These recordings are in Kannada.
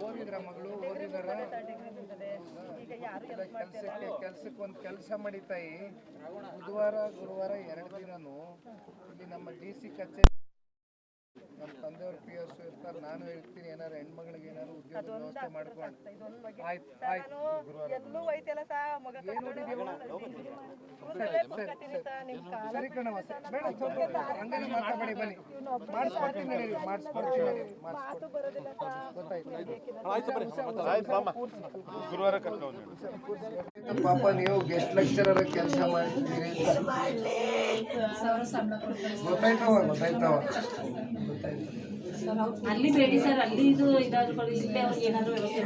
ಓದಿದ್ರ ಮಗಳು ಓದಿದಾರ? ಕೆಲ್ಸಕ್ಕೆ ಕೆಲ್ಸಕ್ಕೆ ಒಂದು ಕೆಲಸ ಮಾಡಿ ತಾಯಿ. ಬುಧವಾರ ಗುರುವಾರ ಎರಡು ದಿನನೂ ಇಲ್ಲಿ ನಮ್ಮ ಡಿ ಸಿ ಕಚೇರಿ ನಮ್ಮ ತಂದೆಯವ್ರ ಪಿ ಎಸ್ ಇರ್ತಾರೆ ನಾನು ಹೇಳ್ತೀನಿ ಏನಾರು ಹೆಣ್ಮಗಳಿಗೆ ಏನಾರು ಉದ್ಯೋಗ ವ್ಯವಸ್ಥೆ ಮಾಡ್ಕೊಂಡು. ಆಯ್ತು ಆಯ್ತು. ನಾನು ಎಲ್ಲೂ ಹೋಯ್ತಿಲ್ಲ ಸಾ ಮಗ ಸರಿ ಕಣವ ಸರಿ. ಬೇಡ ಸ್ವಲ್ಪ ಹಂಗೇನೆ ಮಾತಾಡಿ ಬನ್ನಿ. ಮಾಡಿಸ್ಕೊಡ್ತೀನಿ ನಡೀರಿ ಮಾಡಿಸ್ಕೊಡ್ತೀನಿ ನಡೀರಿ ಮಾತು ಬರೋದಿಲ್ಲ ಸಾ. ಗುರುವಾರ ಕರ್ಕೊಂಡು ಪಾಪ ನೀವು ಗೆಸ್ಟ್ ಲೆಕ್ಚರರ್ ಕೆಲಸ ಮಾಡ್ತೀರಿ ಗೊತ್ತಾಯ್ತವ ಗೊತ್ತಾಯ್ತವ. ಗೊತ್ತಾಯ್ತು ಅಲ್ಲಿ ಬೇಡಿ ಸರ್ ಅಲ್ಲಿ ಇದು ಇದಾದ್ರು ಕೊಡಿ ಇಲ್ಲೇ ಅವ್ರಿಗೆ ಏನಾದ್ರು ವ್ಯವಸ್ಥೆ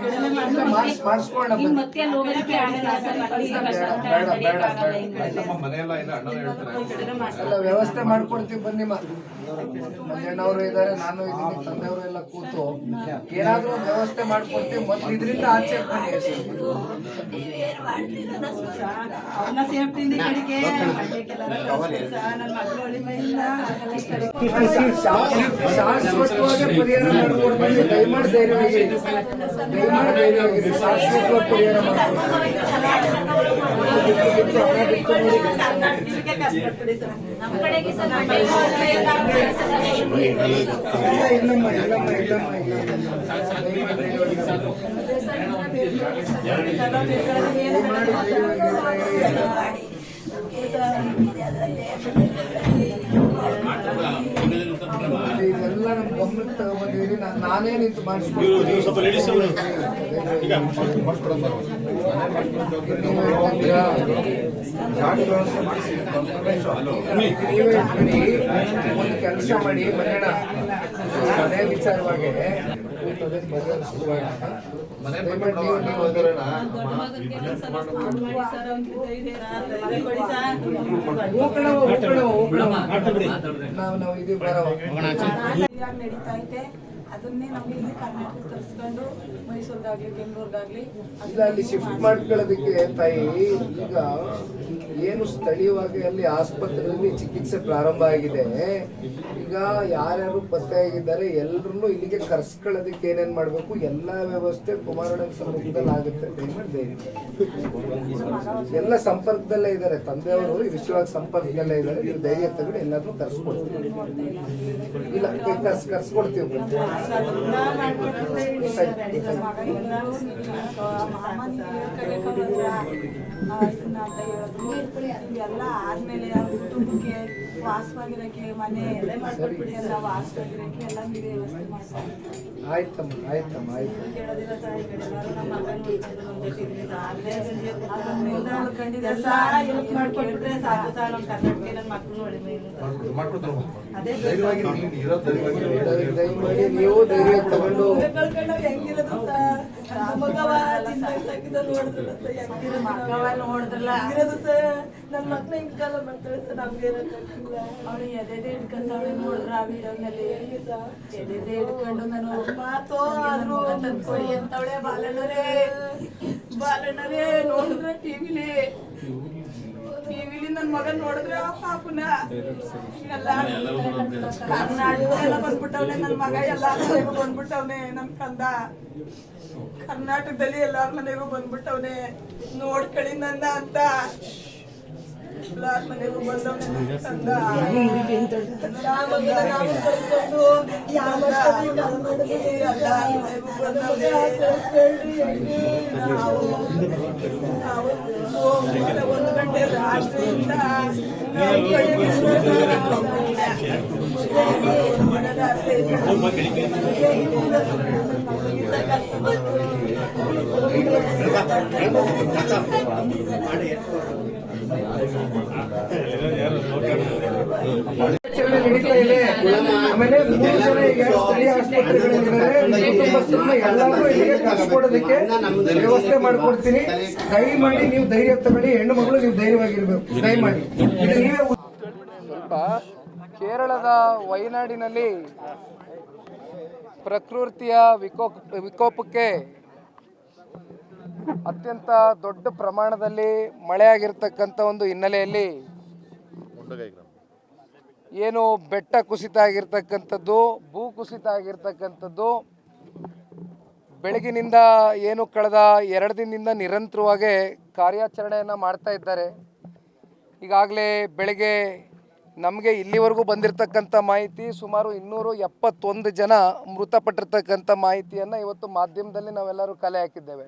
ಮಾಡಿಸ್ಕೊಳ್ಳ ಮತ್ತೆ ಅಲ್ಲಿ ಹೋಗೋದಕ್ಕೆ ಆಗಲ್ಲ ಸರ್ ಅಲ್ಲಿ ಈಗ ಕಷ್ಟ ಅಂತ ಬೇಡ, ಬೇಡ, ನಡೆಯಕ್ಕಾಗಲ್ಲ ನಮ್ಮ ಮನೆಯಲ್ಲ ಇಲ್ಲ ಅಣ್ಣ ಹೇಳ್ತಾರೆ. ಎಲ್ಲ ವ್ಯವಸ್ಥೆ ಮಾಡ್ಕೊಡ್ತೀವಿ ಬನ್ನಿ ಮಾ ಮಂಜಣ್ಣವರು ಇದ್ದಾರೆ ನಾನು ಇದ್ದೀನಿ ತಂದೆಯವರು ಎಲ್ಲ ಕೂತು ಏನಾದ್ರೂ ವ್ಯವಸ್ಥೆ ಮಾಡ್ಕೊಡ್ತೀವಿ ಮತ್ತೆ ಇದರಿಂದ ಆಚೆ ಶಾಶ್ವತವಾಗಿ ಪರಿಹಾರ ಮಾಡ್ಕೊಡ್ತೀವಿ ದಯಮಾಡಿ ಧೈರ್ಯವಾಗಿ ದಯಮಾಡಿ ಧೈರ್ಯವಾಗಿರಿ ಶಾಶ್ವತವಾಗಿ ಪರಿಹಾರ ನಮ್ಮ ಇದೆಲ್ಲ ನಮ್ಮ ಗಮನಕ್ಕೆ ತಗೊಂಡಿದ್ದೀರಿ ನಾನು ನಾನೇ ನಿಂತು ಮಾಡಿಸ್ಕೊಡ್ತೀನಿ ಒಂದು ಕೆಲಸ ಮಾಡಿ ಬರೋಣ ಅದೇ ವಿಚಾರವಾಗಿ ನೀವು ನೀವು ನಾವು ನಾವು ಇದು ಬರೋ ನಡೀತಾ ಐತೆ ಅದನ್ನೇ ಇಲ್ಲಿ ಕರ್ನಾಟಕ ತರಿಸ್ಕೊಂಡು ಮೈಸೂರಿಗಾಗ್ಲಿ ಬೆಂಗಳೂರಿಗಾಗ್ಲಿ ಇಲ್ಲ ಅಲ್ಲಿ ಶಿಫ್ಟ್ ಮಾಡ್ಕೊಳ್ಳೋದಕ್ಕೆ ತಾಯಿ ಈಗ ಏನು ಸ್ಥಳೀಯವಾಗಿ ಅಲ್ಲಿ ಆಸ್ಪತ್ರೆಯಲ್ಲಿ ಚಿಕಿತ್ಸೆ ಪ್ರಾರಂಭ ಆಗಿದೆ. ಈಗ ಯಾರ್ಯಾರು ಪತ್ತೆ ಆಗಿದ್ದಾರೆ ಎಲ್ಲರನ್ನು ಇಲ್ಲಿಗೆ ಕರ್ಸ್ಕೊಳ್ಳೋದಕ್ಕೆ ಏನೇನ್ ಮಾಡ್ಬೇಕು ಎಲ್ಲಾ ವ್ಯವಸ್ಥೆ ಕುಮಾರಣ್ಣ ಸಮ್ಮುಖದಲ್ಲಿ ಆಗುತ್ತೆ ದಯಮಾಡಿ. ಎಲ್ಲ ಸಂಪರ್ಕದಲ್ಲೇ ಇದ್ದಾರೆ. ತಂದೆಯವರು ವಿಶ್ವವಾಗಿ ಸಂಪರ್ಕದಲ್ಲೇ ಇದ್ದಾರೆ. ನೀವು ಧೈರ್ಯ ತಗೊಂಡು ಎಲ್ಲರನ್ನೂ ಕರ್ಸ್ಕೊಡ್ತೀವಿ. ಇಲ್ಲ ಕರ್ಸ್ ಕರ್ಸ್ಕೊಡ್ತೀವಿ. ಎಲ್ಲ ಆದ್ಮೇಲೆ ಕುಟುಂಬಕ್ಕೆ ವಾಸವಾಗಿರಕ್ಕೆ ಮನೆ ಎಲ್ಲ ವಾಸವಾಗಿರಕ್ಕೆ ಎಲ್ಲ ನೀವೇ ವ್ಯವಸ್ಥೆ ಮಾಡ್ತಾರೆ ಆಯ್ತಮ್ಮ. ಆಯ್ತಮ್ಮ ಆಯ್ತು ಕೇಳೋದಿಲ್ಲ. ಸರ್ ಈ ನಮ್ಮ ಮಗನ ಹುಡ್ಕಿದ್ರು ನಮ್ಮ ಜೊತೆ ಇದ್ರೆ ಸಾಕು. ಸರ್, ನಮ್ಮ ಕರ್ನಾಟಕ ನನ್ನ ನೀವು ಧೈರ್ಯ ತಗೊಂಡು ನೋಡಿದ್ರಲ್ಲ? ನನ್ನ ಮಕ್ಳು ಹಿಂಗ್ ಕಾಲ ಮಾಡ್ತಾಳೆ ಸರ್, ನಮ್ಗೆ. ಅವ್ಳು ಎದೆದೆ ಹಿಡ್ಕೊಂಡವಳೆ ನೋಡಿದ್ರ ಆ ವಿಡಿಯೋನಲ್ಲಿ ಎದೆದೆ ಹಿಡ್ಕೊಂಡು ನಾನು ಮಾತು ಆದ್ರೂ ತಂದ್ಕೊಡಿ ಅಂತವಳೆ ಬಾಲಣ್ಣರೇ ಬಾಲಣ್ಣರೇ ನೋಡಿದ್ರೆ ಟಿವಿಲಿ ಟಿವಿಲಿ ನನ್ ಮಗನ್ ನೋಡಿದ್ರೆ, ಆ ಪಾಪನ. ಎಲ್ಲ ಎಲ್ಲ ಬಂದ್ಬಿಟ್ಟವ್ನೆ ನನ್ನ ಮಗ ಎಲ್ಲಾರ ಮನೆಗೂ ಬಂದ್ಬಿಟ್ಟವ್ನೆ, ನನ್ ಕಂದ. ಕರ್ನಾಟಕದಲ್ಲಿ ಎಲ್ಲಾರ ಮನೆಗೂ ಬಂದ್ಬಿಟ್ಟವ್ನೆ. ನೋಡ್ಕಳಿ ನನ್ನ ಅಂತ. ಮನೆಗೂ ಹೋಗ್ಬಿಟ್ಟು ಒಂದು ಗಂಟೆ ರಾಷ್ಟ್ರದಿಂದ ಮಾಡಿ ನಡೀತಾ ಇದೆ ಆಮೇಲೆ ಮೂರು ಜನ ಈಗ ಸ್ಥಳೀಯ ಆಸ್ಪತ್ರೆಗಳಿದ್ದಾರೆ ಕುಟುಂಬಸ್ಥರನ್ನ ಎಲ್ಲರೂ ಇಲ್ಲಿಗೆ ಕರ್ಸ್ಕೊಡೋದಕ್ಕೆ ವ್ಯವಸ್ಥೆ ಮಾಡ್ಕೊಡ್ತೀನಿ ದಯಮಾಡಿ ನೀವು ಧೈರ್ಯ ತಗೊಳ್ಳಿ ಹೆಣ್ಣು ಮಗಳು ನೀವು ಧೈರ್ಯವಾಗಿರ್ಬೇಕು ದಯಮಾಡಿ ಮಾಡಿ ನೀವೇ ಸ್ವಲ್ಪ ಕೇರಳದ ವಯನಾಡಿನಲ್ಲಿ ಪ್ರಕೃತಿಯ ವಿಕೋಪ ವಿಕೋಪಕ್ಕೆ ಅತ್ಯಂತ ದೊಡ್ಡ ಪ್ರಮಾಣದಲ್ಲಿ ಮಳೆಯಾಗಿರ್ತಕ್ಕಂಥ ಒಂದು ಹಿನ್ನೆಲೆಯಲ್ಲಿ ಏನು ಬೆಟ್ಟ ಕುಸಿತ ಆಗಿರ್ತಕ್ಕಂಥದ್ದು, ಭೂ ಕುಸಿತ ಆಗಿರ್ತಕ್ಕಂಥದ್ದು, ಬೆಳಗಿನಿಂದ ಏನು ಕಳೆದ ಎರಡು ದಿನದಿಂದ ನಿರಂತರವಾಗಿ ಕಾರ್ಯಾಚರಣೆಯನ್ನು ಮಾಡ್ತಾ ಇದ್ದಾರೆ. ಈಗಾಗಲೇ ಬೆಳಗ್ಗೆ ನಮಗೆ ಇಲ್ಲಿವರೆಗೂ ಬಂದಿರತಕ್ಕಂಥ ಮಾಹಿತಿ ಸುಮಾರು ಇನ್ನೂರು ಎಪ್ಪತ್ತೊಂದು ಜನ ಮೃತಪಟ್ಟಿರ್ತಕ್ಕಂಥ ಮಾಹಿತಿಯನ್ನು ಇವತ್ತು ಮಾಧ್ಯಮದಲ್ಲಿ ನಾವೆಲ್ಲರೂ ಕಲೆ ಹಾಕಿದ್ದೇವೆ.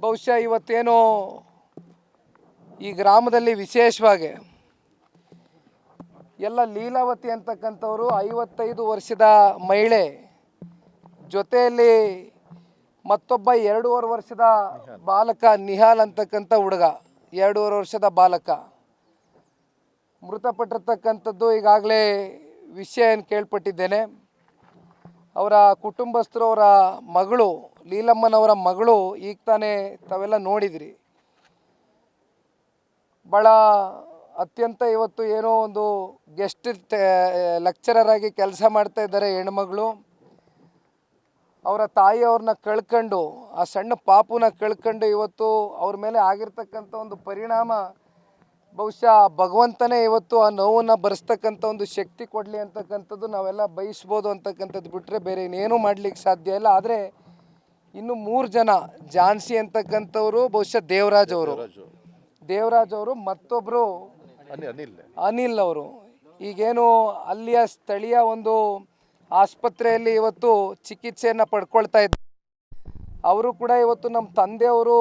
ಬಹುಶಃ ಇವತ್ತೇನು ಈ ಗ್ರಾಮದಲ್ಲಿ ವಿಶೇಷವಾಗಿ ಎಲ್ಲ ಲೀಲಾವತಿ ಅಂತಕ್ಕಂಥವರು ಐವತ್ತೈದು ವರ್ಷದ ಮಹಿಳೆ ಜೊತೆಯಲ್ಲಿ ಮತ್ತೊಬ್ಬ ಎರಡೂವರೆ ವರ್ಷದ ಬಾಲಕ ನಿಹಾಲ್ ಅಂತಕ್ಕಂಥ ಹುಡುಗ. ಎರಡೂವರೆ ವರ್ಷದ ಬಾಲಕ. ಮೃತಪಟ್ಟಿರ್ತಕ್ಕಂಥದ್ದು ಈಗಾಗಲೇ ವಿಷಯ ಏನು ಕೇಳ್ಪಟ್ಟಿದ್ದೇನೆ. ಅವರ ಕುಟುಂಬಸ್ಥರು ಅವರ ಮಗಳು ಲೀಲಮ್ಮನವರ ಮಗಳು ಈಗ ತಾನೇ ತಾವೆಲ್ಲ ನೋಡಿದಿರಿ. ಭಾಳ ಅತ್ಯಂತ ಇವತ್ತು ಏನೋ ಒಂದು ಗೆಸ್ಟ್ ಲೆಕ್ಚರರ್ ಆಗಿ ಕೆಲಸ ಮಾಡ್ತಾ ಇದ್ದಾರೆ ಹೆಣ್ಮಗಳು. ಅವರ ತಾಯಿ ಅವ್ರನ್ನ ಕಳ್ಕೊಂಡು, ಆ ಸಣ್ಣ ಪಾಪುನ ಕಳ್ಕೊಂಡು ಇವತ್ತು ಅವ್ರ ಮೇಲೆ ಆಗಿರ್ತಕ್ಕಂಥ ಒಂದು ಪರಿಣಾಮ ಬಹುಶಃ ಭಗವಂತನೇ ಇವತ್ತು ಆ ನೋವನ್ನು ಬರೆಸ್ತಕ್ಕಂಥ ಒಂದು ಶಕ್ತಿ ಕೊಡಲಿ ಅಂತಕ್ಕಂಥದ್ದು ನಾವೆಲ್ಲ ಬಯಸ್ಬೋದು ಅಂತಕ್ಕಂಥದ್ದು ಬಿಟ್ಟರೆ ಬೇರೆ ಇನ್ನೇನೂ ಮಾಡ್ಲಿಕ್ಕೆ ಸಾಧ್ಯ ಇಲ್ಲ. ಆದರೆ ಇನ್ನು ಮೂರು ಜನ ಜಾನ್ಸಿ ಅಂತಕ್ಕಂಥವ್ರು ಬಹುಶಃ ದೇವರಾಜ್ ಅವರು. ದೇವರಾಜ್ ಅವರು. ಮತ್ತೊಬ್ಬರು ಅನಿಲ್. ಅನಿಲ್ ಅವರು. ಈಗೇನು ಅಲ್ಲಿಯ ಸ್ಥಳೀಯ ಒಂದು ಆಸ್ಪತ್ರೆಯಲ್ಲಿ ಇವತ್ತು ಚಿಕಿತ್ಸೆಯನ್ನು ಪಡ್ಕೊಳ್ತಾ ಇದ್ದಾರೆ ಅವರು ಕೂಡ ಇವತ್ತು ನಮ್ಮ ತಂದೆಯವರು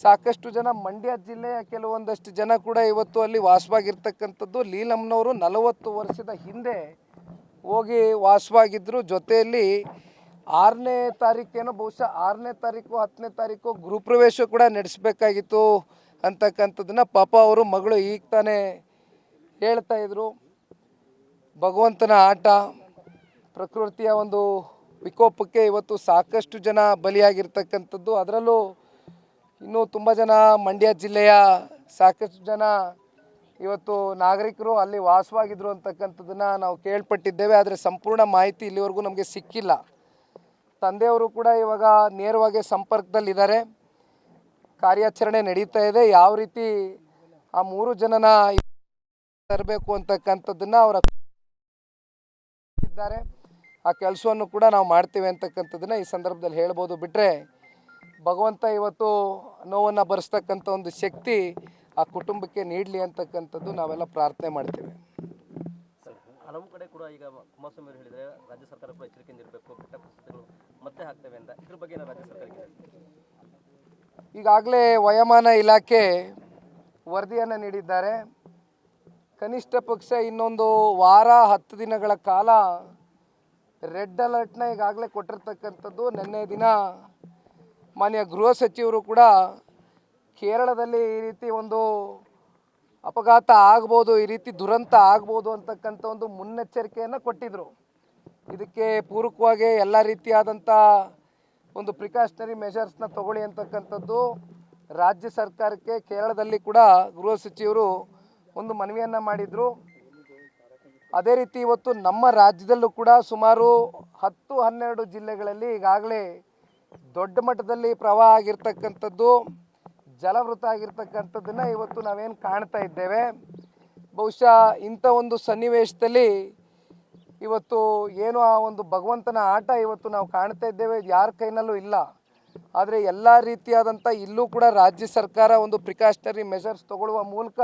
ಸಾಕಷ್ಟು ಜನ ಮಂಡ್ಯ ಜಿಲ್ಲೆಯ ಕೆಲವೊಂದಷ್ಟು ಜನ ಕೂಡ ಇವತ್ತು ಅಲ್ಲಿ ವಾಸವಾಗಿರ್ತಕ್ಕಂಥದ್ದು. ಲೀಲಮ್ನವರು ನಲವತ್ತು ವರ್ಷದ ಹಿಂದೆ ಹೋಗಿ ವಾಸವಾಗಿದ್ದರು ಜೊತೆಯಲ್ಲಿ ಆರನೇ ತಾರೀಕೇನೋ, ಬಹುಶಃ ಆರನೇ ತಾರೀಕು, ಹತ್ತನೇ ತಾರೀಕು ಗೃಹಪ್ರವೇಶ ಕೂಡ ನಡೆಸಬೇಕಾಗಿತ್ತು ಅಂತಕ್ಕಂಥದ್ದನ್ನ ಪಾಪ ಅವರು ಮಗಳು ಈಗ ತಾನೇ ಹೇಳ್ತಾ ಇದ್ರು. ಭಗವಂತನ ಆಟ, ಪ್ರಕೃತಿಯ ಒಂದು ವಿಕೋಪಕ್ಕೆ ಇವತ್ತು ಸಾಕಷ್ಟು ಜನ ಬಲಿಯಾಗಿರ್ತಕ್ಕಂಥದ್ದು. ಅದರಲ್ಲೂ ಇನ್ನೂ ತುಂಬ ಜನ ಮಂಡ್ಯ ಜಿಲ್ಲೆಯ ಸಾಕಷ್ಟು ಜನ ಇವತ್ತು ನಾಗರಿಕರು ಅಲ್ಲಿ ವಾಸವಾಗಿದ್ರು ಅಂತಕ್ಕಂಥದ್ದನ್ನು ನಾವು ಕೇಳ್ಪಟ್ಟಿದ್ದೇವೆ. ಆದರೆ ಸಂಪೂರ್ಣ ಮಾಹಿತಿ ಇಲ್ಲಿವರೆಗೂ ನಮಗೆ ಸಿಕ್ಕಿಲ್ಲ. ತಂದೆಯವರು ಕೂಡ ಇವಾಗ ನೇರವಾಗಿ ಸಂಪರ್ಕದಲ್ಲಿದ್ದಾರೆ. ಕಾರ್ಯಾಚರಣೆ ನಡೀತಾ ಇದೆ. ಯಾವ ರೀತಿ ಆ ಮೂರು ಜನನ ತರಬೇಕು ಅಂತಕ್ಕಂಥದ್ದನ್ನು ಅವರ ಇದ್ದಾರೆ. ಆ ಕೆಲಸವನ್ನು ಕೂಡ ನಾವು ಮಾಡ್ತೇವೆ ಅಂತಕ್ಕಂಥದ್ದನ್ನ ಈ ಸಂದರ್ಭದಲ್ಲಿ ಹೇಳ್ಬೋದು. ಬಿಟ್ಟರೆ ಭಗವಂತ ಇವತ್ತು ನೋವನ್ನು ಭರಿಸ್ತಕ್ಕಂಥ ಒಂದು ಶಕ್ತಿ ಆ ಕುಟುಂಬಕ್ಕೆ ನೀಡಲಿ ಅಂತಕ್ಕಂಥದ್ದು ನಾವೆಲ್ಲ ಪ್ರಾರ್ಥನೆ ಮಾಡ್ತೇವೆ. ಹಲವು ಕಡೆ ಕೂಡ ಈಗ ಕುಮಾರಸ್ವಾಮಿ ಅವರು ಹೇಳಿದರೆ ರಾಜ್ಯ ಸರ್ಕಾರ ಕೂಡ ಎಚ್ಚರಿಕೆಯಿಂದ ಇರಬೇಕು ಕೆಟ್ಟ ಪರಿಸ್ಥಿತಿಗಳು ಮತ್ತೆ ಹಾಕ್ತೇವೆ ಅಂತ. ಇದ್ರ ಬಗ್ಗೆ ರಾಜ್ಯ ಸರ್ಕಾರಕ್ಕೆ? ಈಗಾಗಲೇ ವಯೋಮಾನ ಇಲಾಖೆ ವರದಿಯನ್ನು ನೀಡಿದ್ದಾರೆ. ಕನಿಷ್ಠ ಪಕ್ಷ ಇನ್ನೊಂದು ವಾರ, ಹತ್ತು ದಿನಗಳ ಕಾಲ ರೆಡ್ ಅಲರ್ಟ್ನ ಈಗಾಗಲೇ ಕೊಟ್ಟಿರ್ತಕ್ಕಂಥದ್ದು. ನಿನ್ನೆ ದಿನ ಮಾನ್ಯ ಗೃಹ ಸಚಿವರು ಕೂಡ ಕೇರಳದಲ್ಲಿ ಈ ರೀತಿ ಒಂದು ಅಪಘಾತ ಆಗ್ಬೋದು, ಈ ರೀತಿ ದುರಂತ ಆಗ್ಬೋದು ಅಂತಕ್ಕಂಥ ಒಂದು ಮುನ್ನೆಚ್ಚರಿಕೆಯನ್ನು ಕೊಟ್ಟಿದ್ದರು ಇದಕ್ಕೆ ಪೂರಕವಾಗಿ ಎಲ್ಲ ರೀತಿಯಾದಂಥ ಒಂದು ಪ್ರಿಕಾಷನರಿ ಮೆಷರ್ಸ್ನ ತಗೊಳ್ಳಿ ಅಂತಕ್ಕಂಥದ್ದು ರಾಜ್ಯ ಸರ್ಕಾರಕ್ಕೆ, ಕೇರಳದಲ್ಲಿ ಕೂಡ ಗೃಹ ಸಚಿವರು ಒಂದು ಮನವಿಯನ್ನು ಮಾಡಿದರು. ಅದೇ ರೀತಿ ಇವತ್ತು ನಮ್ಮ ರಾಜ್ಯದಲ್ಲೂ ಕೂಡ ಸುಮಾರು ಹತ್ತು, ಹನ್ನೆರಡು ಜಿಲ್ಲೆಗಳಲ್ಲಿ ಈಗಾಗಲೇ ದೊಡ್ಡ ಮಟ್ಟದಲ್ಲಿ ಪ್ರವಾಹ ಆಗಿರ್ತಕ್ಕಂಥದ್ದು. ಜಲವೃತ ಆಗಿರ್ತಕ್ಕಂಥದ್ದನ್ನು ಇವತ್ತು ನಾವೇನು ಕಾಣ್ತಾ ಇದ್ದೇವೆ. ಬಹುಶಃ ಇಂಥ ಒಂದು ಸನ್ನಿವೇಶದಲ್ಲಿ ಇವತ್ತು ಏನು ಆ ಒಂದು ಭಗವಂತನ ಆಟ ಇವತ್ತು ನಾವು ಕಾಣ್ತಾ ಇದ್ದೇವೆ. ಯಾರ ಕೈನಲ್ಲೂ ಇಲ್ಲ. ಆದರೆ ಎಲ್ಲ ರೀತಿಯಾದಂಥ ಇಲ್ಲೂ ಕೂಡ ರಾಜ್ಯ ಸರ್ಕಾರ ಒಂದು ಪ್ರಿಕಾಷನರಿ ಮೆಷರ್ಸ್ ತಗೊಳ್ಳುವ ಮೂಲಕ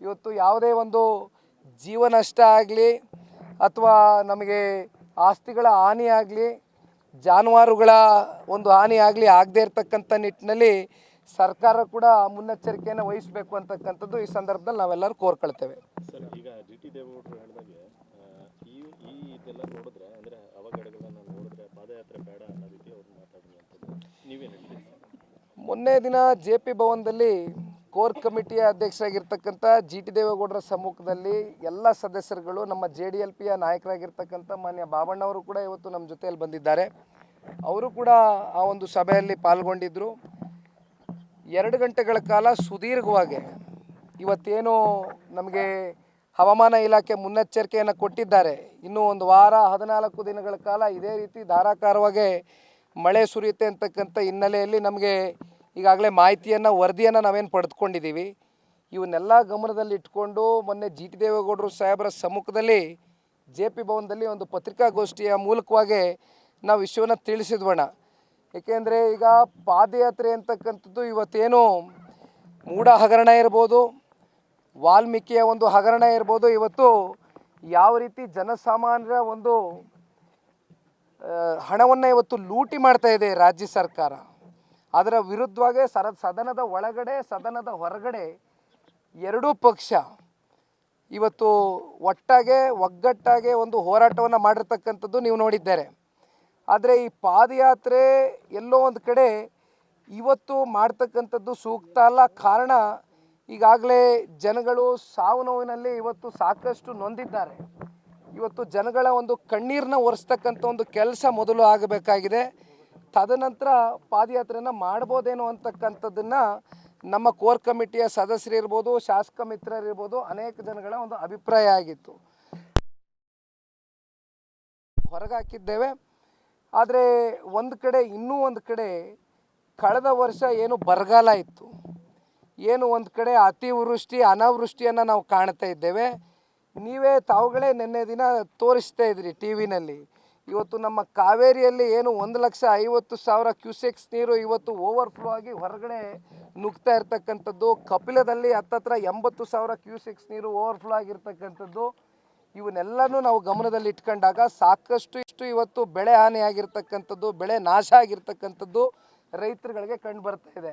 ಇವತ್ತು ಯಾವುದೇ ಒಂದು ಜೀವನಷ್ಟ ಆಗಲಿ ಅಥವಾ ನಮಗೆ ಆಸ್ತಿಗಳ ಹಾನಿ ಆಗಲಿ, ಜಾನುವಾರುಗಳ ಒಂದು ಹಾನಿ ಆಗಲಿ ಆಗದೇ ಇರತಕ್ಕಂಥ ನಿಟ್ಟಿನಲ್ಲಿ ಸರ್ಕಾರ ಕೂಡ ಮುನ್ನೆಚ್ಚರಿಕೆಯನ್ನು ವಹಿಸಬೇಕು ಅಂತಕ್ಕಂಥದ್ದು ಈ ಸಂದರ್ಭದಲ್ಲಿ ನಾವೆಲ್ಲರೂ ಕೋರ್ಕೊಳ್ತೇವೆ. ಸರ್ ಈಗ ಜಿ ಟಿ ದೇವೇಗೌಡರು ಹೇಳಿದಾಗೆ ಈ ಈ ಇದೆಲ್ಲ ನೋಡಿದ್ರೆ ಅಂದರೆ ಅವಘಡಗಳನ್ನ ನೋಡಿದ್ರೆ ಪಾದಯಾತ್ರೆ ಬೇಡ ಅನ್ನೋ ರೀತಿ ಅವ್ರು ಮಾತಾಡುವಂಥದ್ದು ನೀವೇನು ಹೇಳ್ತೀರಿ ಸರ್? ಮೊನ್ನೆ ದಿನ ಜೆ ಪಿ ಭವನದಲ್ಲಿ ಕೋರ್ ಕಮಿಟಿಯ ಅಧ್ಯಕ್ಷರಾಗಿರ್ತಕ್ಕಂಥ ಜಿ ಟಿ ದೇವೇಗೌಡರ ಸಮ್ಮುಖದಲ್ಲಿ ಎಲ್ಲ ಸದಸ್ಯರುಗಳು ನಮ್ಮ ಜೆ ಡಿ ಎಲ್ ಪಿಯ ನಾಯಕರಾಗಿರ್ತಕ್ಕಂಥ ಮಾನ್ಯ ಬಾಬಣ್ಣವರು ಕೂಡ ಇವತ್ತು ನಮ್ಮ ಜೊತೆಯಲ್ಲಿ ಬಂದಿದ್ದಾರೆ. ಅವರು ಕೂಡ ಆ ಒಂದು ಸಭೆಯಲ್ಲಿ ಪಾಲ್ಗೊಂಡಿದ್ದರು ಎರಡು ಗಂಟೆಗಳ ಕಾಲ ಸುದೀರ್ಘವಾಗಿ ಇವತ್ತೇನು ನಮಗೆ ಹವಾಮಾನ ಇಲಾಖೆ ಮುನ್ನೆಚ್ಚರಿಕೆಯನ್ನು ಕೊಟ್ಟಿದ್ದಾರೆ. ಇನ್ನೂ ಒಂದು ವಾರ, ಹದಿನಾಲ್ಕು ದಿನಗಳ ಕಾಲ ಇದೇ ರೀತಿ ಧಾರಾಕಾರವಾಗಿ ಮಳೆ ಸುರಿಯುತ್ತೆ ಅಂತಕ್ಕಂಥ ಹಿನ್ನೆಲೆಯಲ್ಲಿ ನಮಗೆ ಈಗಾಗಲೇ ಮಾಹಿತಿಯನ್ನು, ವರದಿಯನ್ನು ನಾವೇನು ಪಡೆದುಕೊಂಡಿದ್ದೀವಿ. ಇವನ್ನೆಲ್ಲ ಗಮನದಲ್ಲಿ ಇಟ್ಕೊಂಡು ಮೊನ್ನೆ ಜಿ ಟಿ ದೇವೇಗೌಡರು ಸಾಹೇಬರ ಸಮ್ಮುಖದಲ್ಲಿ ಜೆ ಪಿ ಭವನದಲ್ಲಿ ಒಂದು ಪತ್ರಿಕಾಗೋಷ್ಠಿಯ ಮೂಲಕವಾಗಿ ನಾವು ವಿಷಯವನ್ನು ತಿಳಿಸಿದ್ವಣ ಏಕೆಂದರೆ ಈಗ ಪಾದಯಾತ್ರೆ ಅಂತಕ್ಕಂಥದ್ದು ಇವತ್ತೇನು ಮೂಢ ಹಗರಣ ಇರ್ಬೋದು, ವಾಲ್ಮೀಕಿಯ ಒಂದು ಹಗರಣ ಇರ್ಬೋದು. ಇವತ್ತು ಯಾವ ರೀತಿ ಜನಸಾಮಾನ್ಯರ ಒಂದು ಹಣವನ್ನು ಇವತ್ತು ಲೂಟಿ ಮಾಡ್ತಾ ಇದೆ ರಾಜ್ಯ ಸರ್ಕಾರ. ಅದರ ವಿರುದ್ಧವಾಗಿ ಸರ, ಸದನದ ಒಳಗಡೆ, ಸದನದ ಹೊರಗಡೆ ಎರಡೂ ಪಕ್ಷ ಇವತ್ತು ಒಟ್ಟಾಗೆ, ಒಗ್ಗಟ್ಟಾಗೆ ಒಂದು ಹೋರಾಟವನ್ನು ಮಾಡಿರ್ತಕ್ಕಂಥದ್ದು ನೀವು ನೋಡಿದ್ದಾರೆ. ಆದರೆ ಈ ಪಾದಯಾತ್ರೆ ಎಲ್ಲೋ ಒಂದು ಕಡೆ ಇವತ್ತು ಮಾಡ್ತಕ್ಕಂಥದ್ದು ಸೂಕ್ತ ಅಲ್ಲ. ಕಾರಣ ಈಗಾಗಲೇ ಜನಗಳು ಸಾವು ನೋವಿನಲ್ಲಿ ಇವತ್ತು ಸಾಕಷ್ಟು ನೊಂದಿದ್ದಾರೆ. ಇವತ್ತು ಜನಗಳ ಒಂದು ಕಣ್ಣೀರನ್ನ ಒರೆಸ್ತಕ್ಕಂಥ ಒಂದು ಕೆಲಸ ಮೊದಲು ಆಗಬೇಕಾಗಿದೆ. ತದನಂತರ ಪಾದಯಾತ್ರೆಯನ್ನು ಮಾಡ್ಬೋದೇನೋ ಅಂತಕ್ಕಂಥದ್ದನ್ನು ನಮ್ಮ ಕೋರ್ ಕಮಿಟಿಯ ಸದಸ್ಯರಿರ್ಬೋದು ಶಾಸಕ ಮಿತ್ರರಿರ್ಬೋದು ಅನೇಕ ಜನಗಳ ಒಂದು ಅಭಿಪ್ರಾಯ ಆಗಿತ್ತು. ಹೊರಗಾಕಿದ್ದೇವೆ. ಆದರೆ ಒಂದು ಕಡೆ, ಇನ್ನೂ ಒಂದು ಕಡೆ ಕಳೆದ ವರ್ಷ ಏನು ಬರಗಾಲ ಇತ್ತು. ಏನು ಒಂದು ಕಡೆ ಅತಿವೃಷ್ಟಿ, ಅನಾವೃಷ್ಟಿಯನ್ನು ನಾವು ಕಾಣ್ತಾ ಇದ್ದೇವೆ. ನೀವೇ ತಾವುಗಳೇ ನಿನ್ನೆ ದಿನ ತೋರಿಸ್ತಾ ಇದ್ರಿ ಟಿ ವಿನಲ್ಲಿ ಇವತ್ತು ನಮ್ಮ ಕಾವೇರಿಯಲ್ಲಿ ಏನು ಒಂದು ಲಕ್ಷ ಐವತ್ತು ಸಾವಿರ ಕ್ಯೂಸೆಕ್ಸ್ ನೀರು ಇವತ್ತು ಓವರ್ಫ್ಲೋ ಆಗಿ ಹೊರಗಡೆ ನುಗ್ತಾ ಇರ್ತಕ್ಕಂಥದ್ದು. ಕಪಿಲದಲ್ಲಿ ಹತ್ತತ್ರ ಎಂಬತ್ತು ಸಾವಿರ ಕ್ಯೂಸೆಕ್ಸ್ ನೀರು ಓವರ್ಫ್ಲೋ ಆಗಿರ್ತಕ್ಕಂಥದ್ದು. ಇವನ್ನೆಲ್ಲನೂ ನಾವು ಗಮನದಲ್ಲಿ ಇಟ್ಕೊಂಡಾಗ ಸಾಕಷ್ಟು ಇಷ್ಟು ಇವತ್ತು ಬೆಳೆ ಹಾನಿ ಆಗಿರ್ತಕ್ಕಂಥದ್ದು ಬೆಳೆ ನಾಶ ಆಗಿರ್ತಕ್ಕಂಥದ್ದು ರೈತರುಗಳಿಗೆ ಕಂಡು ಬರ್ತಾ ಇದೆ.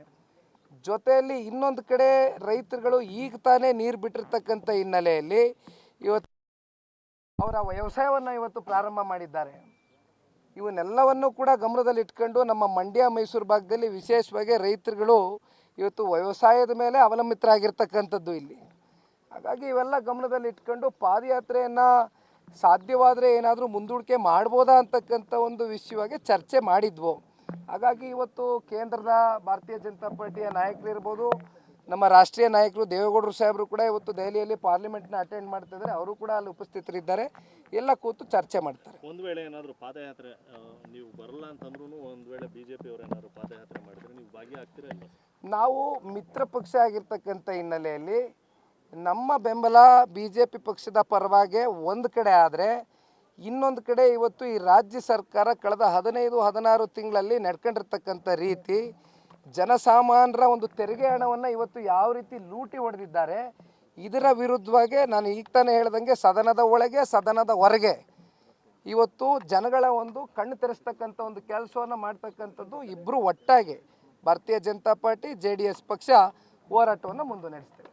ಜೊತೆಯಲ್ಲಿ ಇನ್ನೊಂದು ಕಡೆ ರೈತರುಗಳು ಈಗ ತಾನೇ ನೀರು ಬಿಟ್ಟಿರ್ತಕ್ಕಂಥ ಹಿನ್ನೆಲೆಯಲ್ಲಿ ಇವತ್ತು ಅವರ ವ್ಯವಸಾಯವನ್ನು ಇವತ್ತು ಪ್ರಾರಂಭ ಮಾಡಿದ್ದಾರೆ. ಇವನ್ನೆಲ್ಲವನ್ನು ಕೂಡ ಗಮನದಲ್ಲಿ ಇಟ್ಕೊಂಡು ನಮ್ಮ ಮಂಡ್ಯ, ಮೈಸೂರು ಭಾಗದಲ್ಲಿ ವಿಶೇಷವಾಗಿ ರೈತರುಗಳು ಇವತ್ತು ವ್ಯವಸಾಯದ ಮೇಲೆ ಅವಲಂಬಿತರಾಗಿರ್ತಕ್ಕಂಥದ್ದು ಇಲ್ಲಿ. ಹಾಗಾಗಿ ಇವೆಲ್ಲ ಗಮನದಲ್ಲಿ ಇಟ್ಕೊಂಡು ಪಾದಯಾತ್ರೆಯನ್ನು ಸಾಧ್ಯವಾದರೆ ಏನಾದರೂ ಮುಂದೂಡಿಕೆ ಮಾಡ್ಬೋದಾ ಅಂತಕ್ಕಂಥ ಒಂದು ವಿಷಯವಾಗಿ ಚರ್ಚೆ ಮಾಡಿದ್ವು. ಹಾಗಾಗಿ ಇವತ್ತು ಕೇಂದ್ರದ ಭಾರತೀಯ ಜನತಾ ಪಾರ್ಟಿಯ ನಾಯಕರು ಇರ್ಬೋದು ನಮ್ಮ ರಾಷ್ಟ್ರೀಯ ನಾಯಕರು ದೇವೇಗೌಡರು ಸಾಹೇಬರು ಕೂಡ ಇವತ್ತು ದೆಹಲಿಯಲ್ಲಿ ಪಾರ್ಲಿಮೆಂಟ್ನ ಅಟೆಂಡ್ ಮಾಡ್ತಿದ್ದಾರೆ. ಅವರು ಕೂಡ ಅಲ್ಲಿ ಉಪಸ್ಥಿತರಿದ್ದಾರೆ. ಎಲ್ಲ ಕೂತು ಚರ್ಚೆ ಮಾಡ್ತಾರೆ. ಒಂದು ವೇಳೆ ಏನಾದರೂ ಪಾದಯಾತ್ರೆ ನೀವು ಬರಲ್ಲ ಅಂತಂದ್ರೂ ಒಂದು ವೇಳೆ ಬಿ ಜೆ ಏನಾದರೂ ಪಾದಯಾತ್ರೆ ಮಾಡಿದ್ರೆ ನೀವು ಭಾಗಿಯಾಗ್ತೀರಾ ನಾವು ಮಿತ್ರ ಪಕ್ಷ ಆಗಿರ್ತಕ್ಕಂಥ ಹಿನ್ನೆಲೆಯಲ್ಲಿ ನಮ್ಮ ಬೆಂಬಲ ಬಿ ಜೆ ಪಿ ಪಕ್ಷದ ಪರವಾಗಿ ಒಂದು ಕಡೆ ಆದರೆ ಇನ್ನೊಂದು ಕಡೆ ಇವತ್ತು ಈ ರಾಜ್ಯ ಸರ್ಕಾರ ಕಳೆದ ಹದಿನೈದು, ಹದಿನಾರು ತಿಂಗಳಲ್ಲಿ ನಡ್ಕೊಂಡಿರ್ತಕ್ಕಂಥ ರೀತಿ ಜನಸಾಮಾನ್ಯರ ಒಂದು ತೆರಿಗೆ ಹಣವನ್ನು ಇವತ್ತು ಯಾವ ರೀತಿ ಲೂಟಿ ಹೊಡೆದಿದ್ದಾರೆ, ಇದರ ವಿರುದ್ಧವಾಗಿ ನಾನು ಈಗ ತಾನೇ ಹೇಳ್ದಂಗೆ ಸದನದ ಒಳಗೆ, ಸದನದ ಹೊರಗೆ ಇವತ್ತು ಜನಗಳ ಒಂದು ಕಣ್ಣು ತೆರೆಸ್ತಕ್ಕಂಥ ಒಂದು ಕೆಲಸವನ್ನು ಮಾಡ್ತಕ್ಕಂಥದ್ದು ಇಬ್ಬರು ಒಟ್ಟಾಗಿ Bharatiya Janata Party, J D S ಪಕ್ಷ ಹೋರಾಟವನ್ನು ಮುಂದುವರಿಸ್ತೇವೆ